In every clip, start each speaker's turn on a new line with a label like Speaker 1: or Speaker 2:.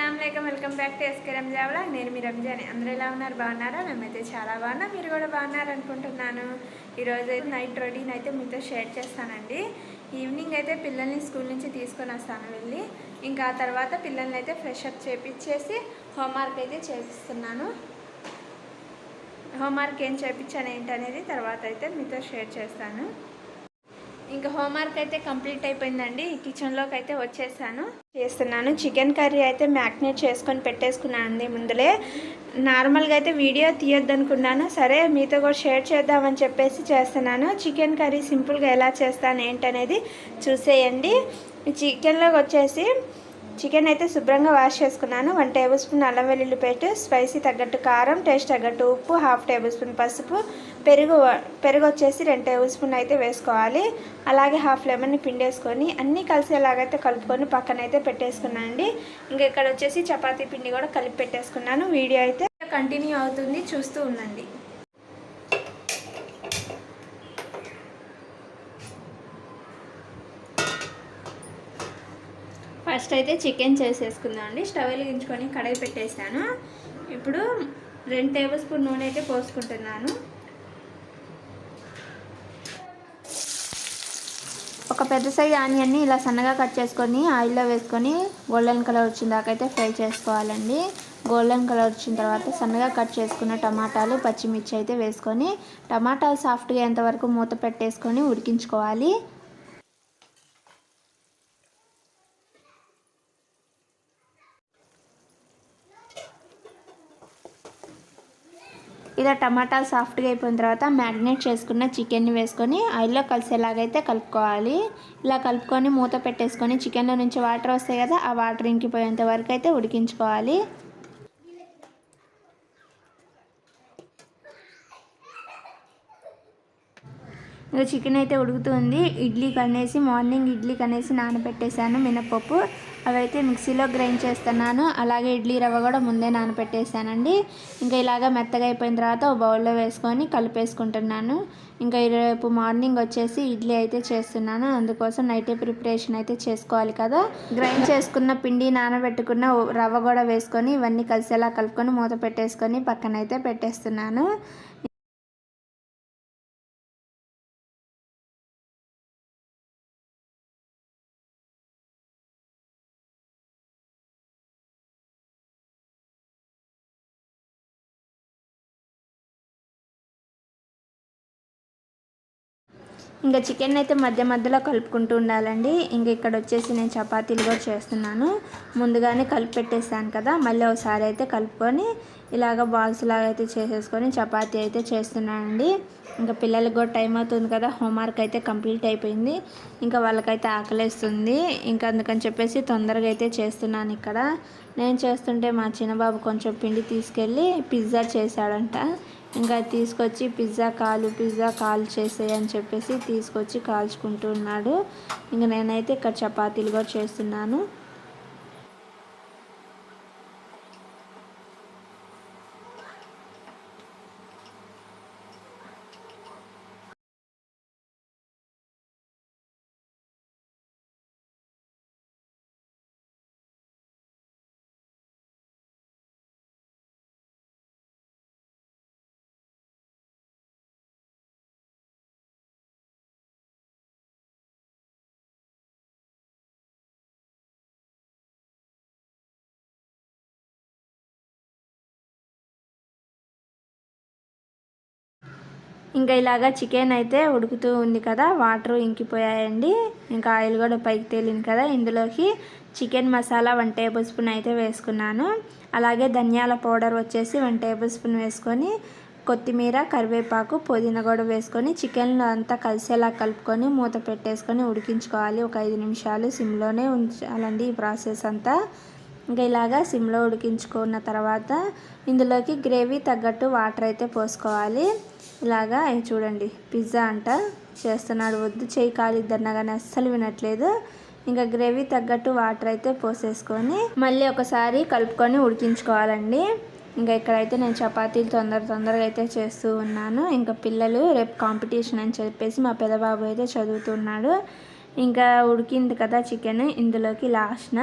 Speaker 1: అస్సలం welcome back to SK రంజావ్లా నేను మీ రంజాని అందరూ ఎలా ఉన్నారు? బాగున్నారా? మేమైతే చాలా బాగున్నా. మీరు కూడా బాగున్నారు అనుకుంటున్నాను. ఈరోజు అయితే నైట్ రొటీన్ అయితే మీతో షేర్ చేస్తానండి. ఈవినింగ్ అయితే పిల్లల్ని స్కూల్ నుంచి తీసుకొని వస్తాను వెళ్ళి. ఇంకా ఆ తర్వాత పిల్లల్ని అయితే ఫ్రెష్ అప్ చేపించేసి హోంవర్క్ అయితే చేపిస్తున్నాను. హోంవర్క్ ఏం చేయించాను ఏంటనేది తర్వాత అయితే మీతో షేర్ చేస్తాను. ఇంకా హోంవర్క్ అయితే కంప్లీట్ అయిపోయిందండి. కిచెన్లోకి అయితే వచ్చేసాను. చేస్తున్నాను. చికెన్ కర్రీ అయితే మ్యాగ్నేట్ చేసుకొని పెట్టేసుకున్నాను అండి ముందులే. నార్మల్గా అయితే వీడియో తీయొద్దు అనుకున్నాను సరే మీతో కూడా షేర్ చేద్దామని చెప్పేసి చేస్తున్నాను. చికెన్ కర్రీ సింపుల్గా ఎలా చేస్తాను ఏంటనేది చూసేయండి. చికెన్లోకి వచ్చేసి చికెన్ అయితే శుభ్రంగా వాష్ చేసుకున్నాను. వన్ టేబుల్ స్పూన్ అల్లం వెల్లుల్లి పేస్ట్ స్పైసీ తగ్గట్టు కారం టేస్ట్ తగ్గట్టు ఉప్పు హాఫ్ టేబుల్ స్పూన్ పసుపు పెరుగు పెరుగు వచ్చేసి రెండు టేబుల్ స్పూన్ అయితే వేసుకోవాలి. అలాగే హాఫ్ లెమన్ పిండేసుకొని అన్నీ కలిసి ఎలాగైతే కలుపుకొని పక్కన అయితే పెట్టేసుకున్నాను అండి. ఇంకా ఇక్కడ వచ్చేసి చపాతీ పిండి కూడా కలిపి పెట్టేసుకున్నాను. వీడియో అయితే కంటిన్యూ అవుతుంది. చూస్తూ ఉండండి. ఫస్ట్ అయితే చికెన్ చేసేసుకుందాం అండి. స్టవ్ వెలిగించుకొని కడాయి పెట్టేశాను. ఇప్పుడు రెండు టేబుల్ స్పూన్ నూనె అయితే పోసుకుంటున్నాను. ఒక పెద్ద సైజ్ ఆనియన్ని ఇలా సన్నగా కట్ చేసుకొని ఆయిల్లో వేసుకొని గోల్డెన్ కలర్ వచ్చిన దాకా అయితే ఫ్రై చేసుకోవాలండి. గోల్డెన్ కలర్ వచ్చిన తర్వాత సన్నగా కట్ చేసుకున్న టమాటాలు పచ్చిమిర్చి అయితే వేసుకొని టమాటాలు సాఫ్ట్గా ఎంతవరకు మూత పెట్టేసుకొని ఉడికించుకోవాలి. ఇలా టమాటాలు సాఫ్ట్గా అయిపోయిన తర్వాత మ్యారినేట్ చేసుకున్న చికెన్ని వేసుకొని ఆయిల్లో కలిసేలాగైతే కలుపుకోవాలి. ఇలా కలుపుకొని మూత పెట్టేసుకొని చికెన్లో నుంచి వాటర్ వస్తాయి కదా ఆ వాటర్ ఇంకిపోయేంత వరకు అయితే ఉడికించుకోవాలి. ఇంకా చికెన్ అయితే ఉడుకుతుంది. ఇడ్లీ కనేసి మార్నింగ్ ఇడ్లీ కనేసి నానబెట్టేశాను మినపప్పు అవైతే మిక్సీలో గ్రైండ్ చేస్తున్నాను. అలాగే ఇడ్లీ రవ్వ కూడా ముందే నానపెట్టేసానండి ఇంకా ఇలాగ మెత్తగా అయిపోయిన తర్వాత ఒక బౌల్లో వేసుకొని కలిపేసుకుంటున్నాను. ఇంకా రేపు మార్నింగ్ వచ్చేసి ఇడ్లీ అయితే చేస్తున్నాను. అందుకోసం నైటే ప్రిపరేషన్ అయితే చేసుకోవాలి కదా. గ్రైండ్ చేసుకున్న పిండి నానబెట్టుకున్న రవ్వ కూడా వేసుకొని ఇవన్నీ కలిసేలా కలుపుకొని మూత పెట్టేసుకొని పక్కనైతే పెట్టేస్తున్నాను. ఇంకా చికెన్ అయితే మధ్య మధ్యలో కలుపుకుంటూ ఉండాలండి. ఇంకా ఇక్కడ వచ్చేసి నేను చపాతీలు కూడా చేస్తున్నాను. ముందుగానే కలిపి పెట్టేసాను కదా మళ్ళీ ఒకసారి అయితే కలుపుకొని ఇలాగ బాల్స్ లాగా అయితే చేసేసుకొని చపాతీ అయితే చేస్తున్నానండి. ఇంకా పిల్లలకు కూడా టైం అవుతుంది కదా హోంవర్క్ అయితే కంప్లీట్ అయిపోయింది. ఇంకా వాళ్ళకైతే ఆకలేస్తుంది. ఇంకా అందుకని చెప్పేసి తొందరగా అయితే చేస్తున్నాను ఇక్కడ. నేను చేస్తుంటే మా చిన్నబాబు కొంచెం పిండి తీసుకెళ్ళి పిజ్జా చేశాడంట. ఇంకా తీసుకొచ్చి పిజ్జా కాలు పిజ్జా కాల్ చేసేయని చెప్పేసి తీసుకొచ్చి కాల్చుకుంటూ ఉన్నాడు. ఇంకా నేనైతే ఇక్కడ చపాతీలు కూడా చేస్తున్నాను. ఇంకా ఇలాగా చికెన్ అయితే ఉడుకుతూ ఉంది కదా వాటర్ ఇంకిపోయాయండి. ఇంకా ఆయిల్ కూడా పైకి తేలింది కదా ఇందులోకి chicken masala one tablespoon అయితే వేసుకున్నాను. అలాగే ధనియాల పౌడర్ వచ్చేసి వన్ టేబుల్ స్పూన్ వేసుకొని కొత్తిమీర కరివేపాకు పుదీనా కూడా వేసుకొని చికెన్లో అంతా కలిసేలా కలుపుకొని మూత పెట్టేసుకొని ఉడికించుకోవాలి. ఒక ఐదు నిమిషాలు సిమ్లోనే ఉంచాలండి ఈ ప్రాసెస్ అంతా. ఇంకా ఇలాగా సిమ్లో ఉడికించుకున్న తర్వాత ఇందులోకి గ్రేవీ తగ్గట్టు వాటర్ అయితే పోసుకోవాలి. ఇలాగా చూడండి పిజ్జా అంట చేస్తున్నాడు. వద్దు చేయి కాలిద్దన్నా కానీ అస్సలు వినట్లేదు. ఇంకా గ్రేవీ తగ్గట్టు వాటర్ అయితే పోసేసుకొని మళ్ళీ ఒకసారి కలుపుకొని ఉడికించుకోవాలండి. ఇంకా ఇక్కడైతే నేను చపాతీలు తొందర తొందరగా అయితే చేస్తూ ఉన్నాను. ఇంకా పిల్లలు రేపు కాంపిటీషన్ అని చెప్పేసి మా పెదబాబు అయితే చదువుతున్నాడు. ఇంకా ఉడికింది కదా చికెన్ ఇందులోకి లాస్ట్న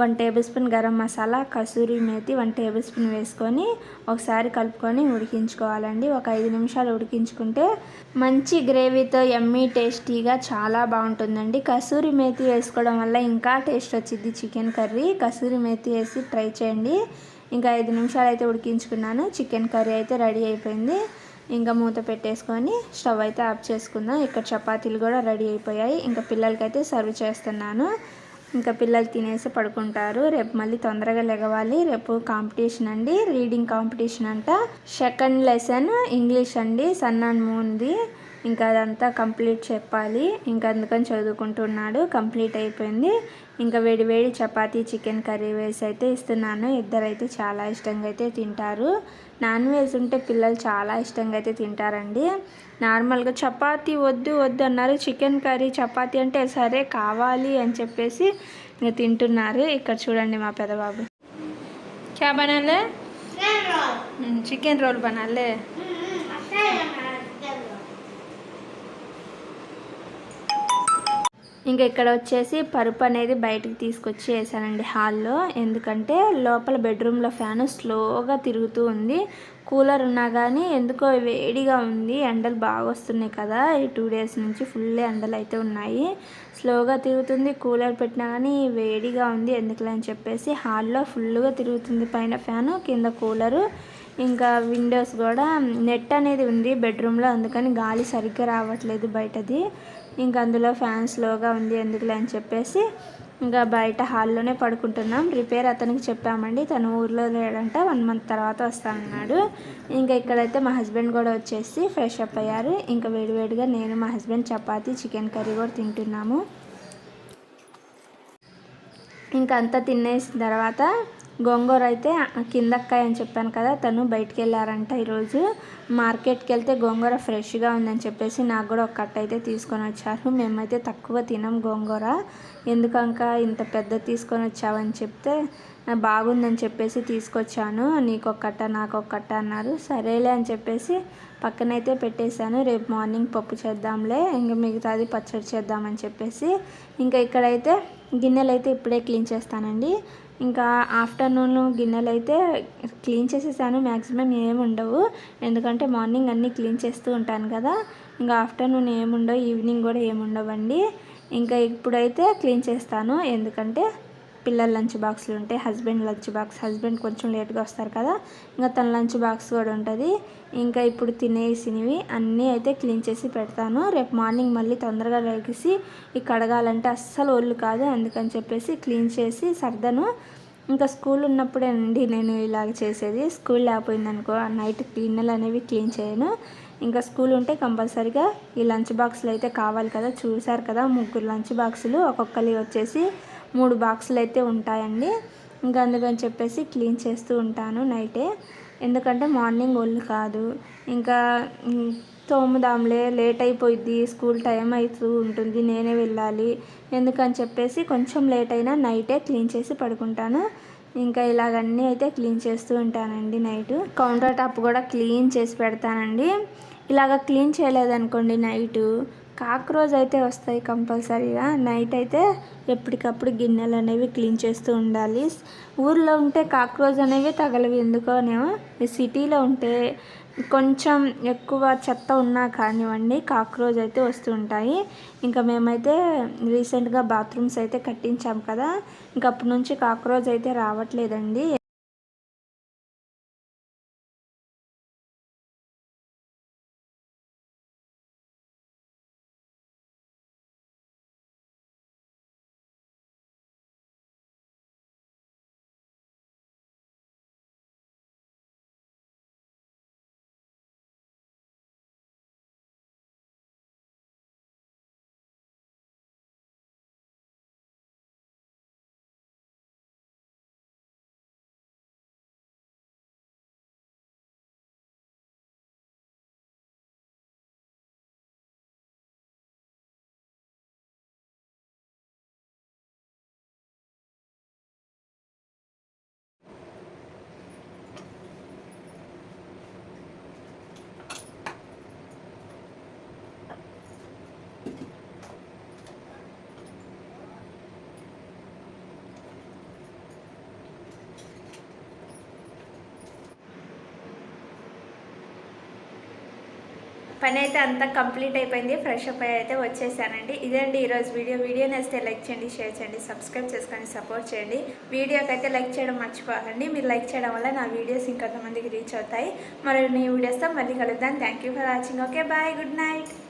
Speaker 1: one tablespoon garam masala kasuri methi one tablespoon వేసుకొని ఒకసారి కలుపుకొని ఉడికించుకోవాలండి. ఒక ఐదు నిమిషాలు ఉడికించుకుంటే మంచి గ్రేవీతో ఎమ్మీ టేస్టీగా చాలా బాగుంటుందండి. కసూరి మేతి వేసుకోవడం వల్ల ఇంకా టేస్ట్ వచ్చింది చికెన్ కర్రీ. కసూరి మేతి వేసి ట్రై చేయండి. ఇంకా ఐదు నిమిషాలు అయితే ఉడికించుకున్నాను. చికెన్ కర్రీ అయితే రెడీ అయిపోయింది. ఇంకా మూత పెట్టేసుకొని స్టవ్ అయితే ఆఫ్ చేసుకుందాం. ఇక్కడ చపాతీలు కూడా రెడీ అయిపోయాయి. ఇంకా పిల్లలకైతే సర్వ్ చేస్తున్నాను. ఇంకా పిల్లలు తినేసి పడుకుంటారు. రేపు మళ్ళీ తొందరగా లెగవాలి రేపు కాంపిటీషన్ అండి. రీడింగ్ కాంపిటీషన్ అంట. సెకండ్ లెసన్ ఇంగ్లీష్ అండి. సన్ అండ్ మూన్ది ఇంకా అదంతా కంప్లీట్ చెప్పాలి. ఇంకా అందుకని చదువుకుంటున్నాడు. కంప్లీట్ అయిపోయింది. ఇంకా వేడి వేడి చపాతీ చికెన్ కర్రీ వేసి అయితే ఇస్తున్నాను. ఇద్దరైతే చాలా ఇష్టంగా అయితే తింటారు. నాన్ వెజ్ ఉంటే పిల్లలు చాలా ఇష్టంగా అయితే తింటారండి. నార్మల్గా చపాతీ వద్దు వద్దు అన్నారు. చికెన్ కర్రీ చపాతీ అంటే సరే కావాలి అని చెప్పేసి ఇంకా తింటున్నారు. ఇక్కడ చూడండి మా పెదబాబు. క్యా బనాలే? Chicken roll. బనాలే. ఇంకా ఇక్కడ వచ్చేసి పరుపు అనేది బయటకు తీసుకొచ్చి వేసానండి హాల్లో. ఎందుకంటే లోపల బెడ్రూమ్లో ఫ్యాన్ స్లోగా తిరుగుతూ ఉంది. కూలర్ ఉన్నా కానీ ఎందుకో వేడిగా ఉంది. ఎండలు బాగా వస్తున్నాయి కదా. ఈ టూ డేస్ నుంచి ఫుల్ ఎండలు అయితే ఉన్నాయి. స్లోగా తిరుగుతుంది. కూలర్ పెట్టినా కానీ వేడిగా ఉంది ఎందుకులే అని చెప్పేసి హాల్లో ఫుల్గా తిరుగుతుంది పైన ఫ్యాను కింద కూలరు. ఇంకా విండోస్ కూడా నెట్ అనేది ఉంది బెడ్రూమ్లో. అందుకని గాలి సరిగ్గా రావట్లేదు బయటది. ఇంకా అందులో ఫ్యాన్ స్లోగా ఉంది ఎందుకులే అని చెప్పేసి ఇంకా బయట హాల్లోనే పడుకుంటున్నాం. రిపేర్ అతనికి చెప్పామండి. తను ఊర్లో లేడంట. వన్ మంత్ తర్వాత వస్తానన్నాడు. ఇంకా ఇక్కడైతే మా హస్బెండ్ కూడా వచ్చేసి ఫ్రెష్ అప్ అయ్యారు. ఇంకా వేడివేడిగా నేను మా హస్బెండ్ చపాతి చికెన్ కర్రీ కూడా తింటున్నాము. ఇంకా అంతా తినేసిన తర్వాత గోంగూర అయితే కిందక్కాయ అని చెప్పాను కదా తను బయటికి వెళ్ళారంట ఈరోజు. మార్కెట్కి వెళ్తే గోంగూర ఫ్రెష్గా ఉందని చెప్పేసి నాకు కూడా ఒక కట్ట అయితే తీసుకొని వచ్చారు. మేమైతే తక్కువ తినం గోంగూర. ఎందుకంక ఇంత పెద్ద తీసుకొని వచ్చావని చెప్తే బాగుందని చెప్పేసి తీసుకొచ్చాను. నీకు ఒక కట్ట నాకు ఒక కట్ట అన్నారు. సరేలే అని చెప్పేసి పక్కనైతే పెట్టేశాను. రేపు మార్నింగ్ పప్పు చేద్దాంలే ఇంకా మిగతాది పచ్చడి చేద్దామని చెప్పేసి ఇంకా ఇక్కడైతే గిన్నెలు అయితే ఇప్పుడే క్లీన్ చేస్తానండి. ఇంకా ఆఫ్టర్నూన్ గిన్నెలు అయితే క్లీన్ చేసేసాను మ్యాక్సిమం ఏమి ఉండవు. ఎందుకంటే మార్నింగ్ అన్నీ క్లీన్ చేస్తూ ఉంటాను కదా. ఇంకా ఆఫ్టర్నూన్ ఏముండవు ఈవినింగ్ కూడా ఏముండవండి. ఇంకా ఇప్పుడైతే క్లీన్ చేస్తాను. ఎందుకంటే పిల్లల లంచ్ బాక్స్లు ఉంటాయి. Husband lunch box. హస్బెండ్ కొంచెం లేట్గా వస్తారు కదా. ఇంకా తన లంచ్ బాక్స్ కూడా ఉంటుంది. ఇంకా ఇప్పుడు తినేసినవి అన్నీ అయితే క్లీన్ చేసి పెడతాను. రేపు మార్నింగ్ మళ్ళీ తొందరగా లేచి ఈ కడగాలంటే అస్సలు ఒళ్ళు కాదు. అందుకని చెప్పేసి క్లీన్ చేసి సర్దను. ఇంకా స్కూల్ ఉన్నప్పుడే అండి నేను ఇలాగ చేసేది. స్కూల్ లేకపోయిందనుకో నైట్ క్లీన్లు అనేవి క్లీన్ చేయను. ఇంకా స్కూల్ ఉంటే కంపల్సరీగా ఈ లంచ్ బాక్సులు అయితే కావాలి కదా. చూసారు కదా ముగ్గురు లంచ్ బాక్సులు ఒక్కొక్కరి వచ్చేసి మూడు బాక్సులు అయితే ఉంటాయండి. ఇంకా అందుకని చెప్పేసి క్లీన్ చేస్తూ ఉంటాను నైటే. ఎందుకంటే మార్నింగ్ ఒళ్ళు కాదు. ఇంకా తోముదాంలే లేట్ అయిపోయిద్ది స్కూల్ టైం అవుతూ ఉంటుంది నేనే వెళ్ళాలి. ఎందుకని చెప్పేసి కొంచెం లేట్ అయినా నైటే క్లీన్ చేసి పడుకుంటాను. ఇంకా ఇలాగన్నీ అయితే క్లీన్ చేస్తూ ఉంటానండి నైట్. కౌంటర్ టాప్ కూడా క్లీన్ చేసి పెడతానండి. ఇలాగ క్లీన్ చేయలేదనుకోండి నైటు కాక్రోజ్ అయితే వస్తాయి కంపల్సరీగా. నైట్ అయితే ఎప్పటికప్పుడు గిన్నెలు అనేవి క్లీన్ చేస్తూ ఉండాలి. ఊర్లో ఉంటే కాక్రోజ్ అనేవి తగలవి. ఎందుకోనేమో? సిటీలో ఉంటే కొంచెం ఎక్కువ చెత్త ఉన్నా కానివ్వండి కాక్రోజ్ అయితే వస్తూ ఉంటాయి. ఇంకా మేమైతే రీసెంట్గా బాత్రూమ్స్ అయితే కట్టించాం కదా. ఇంకప్పటి నుంచి కాక్రోజ్ అయితే రావట్లేదండి. పని అయితే అంతా కంప్లీట్ అయిపోయింది. ఫ్రెష్ అప్ అయితే వచ్చేసానండి. ఇదండి ఈరోజు వీడియో. వీడియో నేస్తే లైక్ చేయండి షేర్ చేయండి సబ్స్క్రైబ్ చేసుకొని సపోర్ట్ చేయండి. వీడియోకి అయితే లైక్ చేయడం మర్చిపోకండి. మీరు లైక్ చేయడం వల్ల నా వీడియోస్ ఇంకొంతమందికి రీచ్ అవుతాయి. మరి నీ వీడియోస్తో మళ్ళీ కలుద్దాం. Thank you for watching. Okay bye. Good night.